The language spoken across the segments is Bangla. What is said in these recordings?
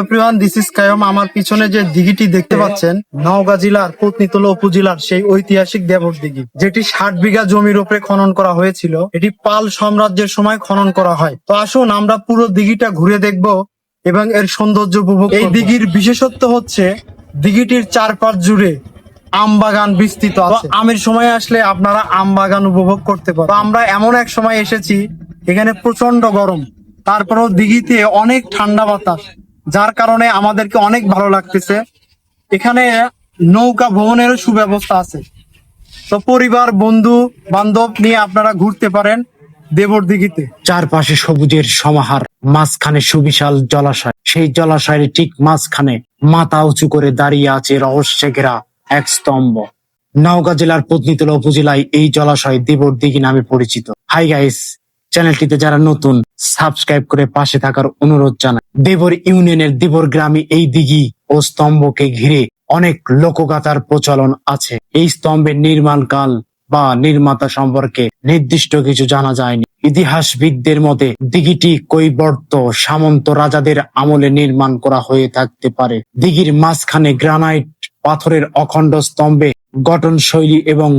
এভরিওয়ান দিস ইজ কায়ম আমার পিছনে যে দিঘিটি দেখতে পাচ্ছেন নওগাঁ জেলার পত্নীতলা উপজেলার সেই ঐতিহাসিক দেবর দিঘি যেটি ষাট বিঘা জমির উপরে খনন করা হয়েছিল। এটি পাল সাম্রাজ্যের সময় খনন করা হয়। তো আসুন আমরা পুরো দিঘিটা ঘুরে দেখব এবং এর সৌন্দর্য উপভোগ এই দিঘির বিশেষত্ব হচ্ছে দিঘিটির চারপাশ জুড়ে আম বাগান বিস্তৃত আমের সময় আসলে আপনারা আম বাগান উপভোগ করতে পারেন আমরা এমন এক সময় এসেছি এখানে প্রচণ্ড গরম। তারপরেও দিঘিতে অনেক ঠান্ডা বাতাস। যার কারণে আমাদেরকে অনেক ভালো লাগতেছে। এখানে নৌকা ভ্রমণেরও সুব্যবস্থা আছে। তো পরিবার, বন্ধু, বান্ধব নিয়ে আপনারা ঘুরতে পারেন দেবর দিঘিতে চারপাশে সবুজের সমাহার, মাঝখানে সুবিশাল জলাশয়। সেই জলাশয়ের ঠিক মাঝখানে মাথা উঁচু করে দাঁড়িয়ে আছে রহস্যে ঘেরা এক স্তম্ভ। নওগাঁ জেলার পত্নীতলা উপজেলায় এই জলাশয় দেবর দিঘি নামে পরিচিত। হাই গাইস চ্যানেলটিতে যারা নতুন, সাবস্ক্রাইব করে পাশে থাকার অনুরোধ জানাই। দেবর ইউনিয়নের দেবর গ্রামে এই দিঘি ও স্তম্ভকে ঘিরে অনেক লোকগাথার প্রচলন আছে। এই স্তম্ভের নির্মাণকাল বা নির্মাতা সম্পর্কে নির্দিষ্ট কিছু জানা যায়নি। ইতিহাসবিদদের মতে, দিঘিটি কৈবর্ত সামন্ত রাজাদের আমলে নির্মাণ করা হয়ে থাকতে পারে। দিঘির মাঝখানে গ্রানাইট পাথরের অখণ্ড স্তম্ভে গঠন শৈলী এবং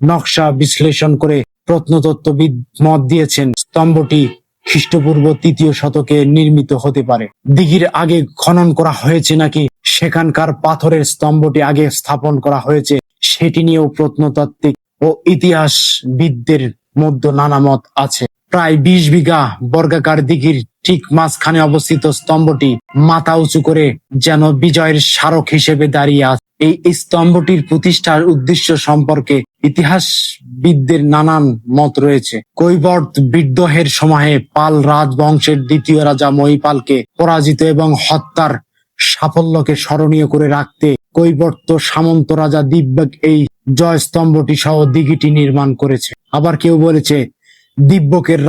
নকশা বিশ্লেষণ করে প্রত্নতত্ত্ববিদ মত দিয়েছেন। স্তম্ভটি খ্রিস্টপূর্ব তৃতীয় শতকে নির্মিত হতে পারে। দিঘির আগে খনন করা হয়েছে নাকি? সেখানকার পাথরের স্তম্ভটি আগে স্থাপন করা হয়েছে, সেটি নিয়েও প্রত্নতাত্ত্বিক ও ইতিহাসবিদদের মধ্যে নানা মত আছে। প্রায় বিশ বিঘা বর্গাকার দিঘির ঠিক মাঝখানে অবস্থিত স্তম্ভটি মাথা উঁচু করে যেন বিজয়ের স্মারক হিসেবে দাঁড়িয়ে আছে। এই স্তম্ভটির প্রতিষ্ঠার উদ্দেশ্য সম্পর্কে ইতিহাসবিদদের নানান মত রয়েছে। কৈবর্ত বিদ্রোহের সময়ে পাল রাজবংশের দ্বিতীয় রাজা মহিপালকে পরাজিত এবং হত্যার সাফল্যকে স্মরণীয় করে রাখতে কৈবর্ত সামন্ত রাজা দিব্যক এই জয়স্তম্ভটি সহ দিঘিটি নির্মাণ করেছে। আবার কেউ বলেছে, দিব্যকের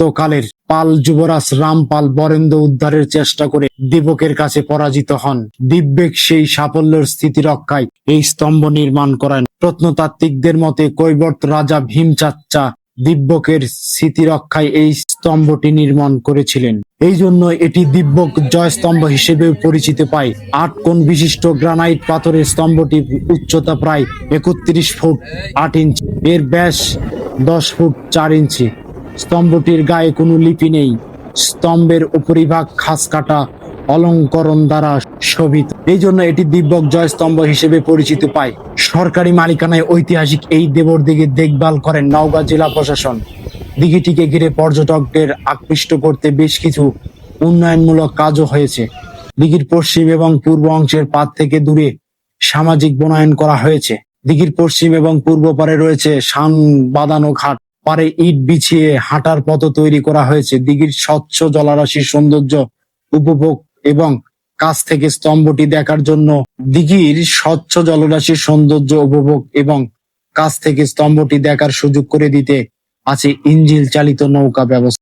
রাজত্বকালের পাল যুবরাজ রামপাল বরেন্দ্র উদ্ধারের চেষ্টা করে দিব্যকের কাছে পরাজিত হন। দিব্যক সেই সাফল্যের স্থিতি রক্ষায় এই স্তম্ভ নির্মাণ করেন। প্রত্নতাত্ত্বিকদের মতে কৈবর্ত রাজা ভীমচাচ্চা দিব্যকের স্মৃতি রক্ষায় এই স্তম্ভটি নির্মাণ করেছিলেন। এই জন্য এটি দিব্যক জয়স্তম্ভ হিসেবে পরিচিত পায়। আট কোণ বিশিষ্ট গ্রানাইট পাথরের স্তম্ভটির উচ্চতা প্রায় একত্রিশ ফুট আট ইঞ্চি। এর ব্যাস দশ ফুট চার ইঞ্চি। স্তম্ভটির গায়ে কোনো লিপি নেই। স্তম্ভের উপরিভাগ খাস কাটা অলঙ্করণ দ্বারা শোভিত। এই জন্য এটি দিব্যক জয়স্তম্ভ হিসেবে পরিচিত পায়। সরকারি মালিকানায় ঐতিহাসিক এই দেবর দিকে দেখভাল করেন নওগাঁ জেলা প্রশাসন। দিঘিটিকে ঘিরে পর্যটকদের আকৃষ্ট করতে বেশ কিছু উন্নয়নমূলক কাজও হয়েছে। দিঘির পশ্চিম এবং পূর্ব অংশের পাত থেকে দূরে সামাজিক বনায়ন করা হয়েছে। দিঘির পশ্চিম এবং পূর্ব পারে রয়েছে শান বাঁধানো ঘাট। পারে ইট বিছিয়ে হাঁটার পথ তৈরি করা হয়েছে। দিঘির স্বচ্ছ জলরাশির সৌন্দর্য উপভোগ এবং কাছ থেকে স্তম্ভটি দেখার জন্য দিঘির স্বচ্ছ জলরাশির সৌন্দর্য উপভোগ এবং কাছ থেকে স্তম্ভটি দেখার সুযোগ করে দিতে আছে ইঞ্জিল চালিত নৌকা ব্যবস্থা।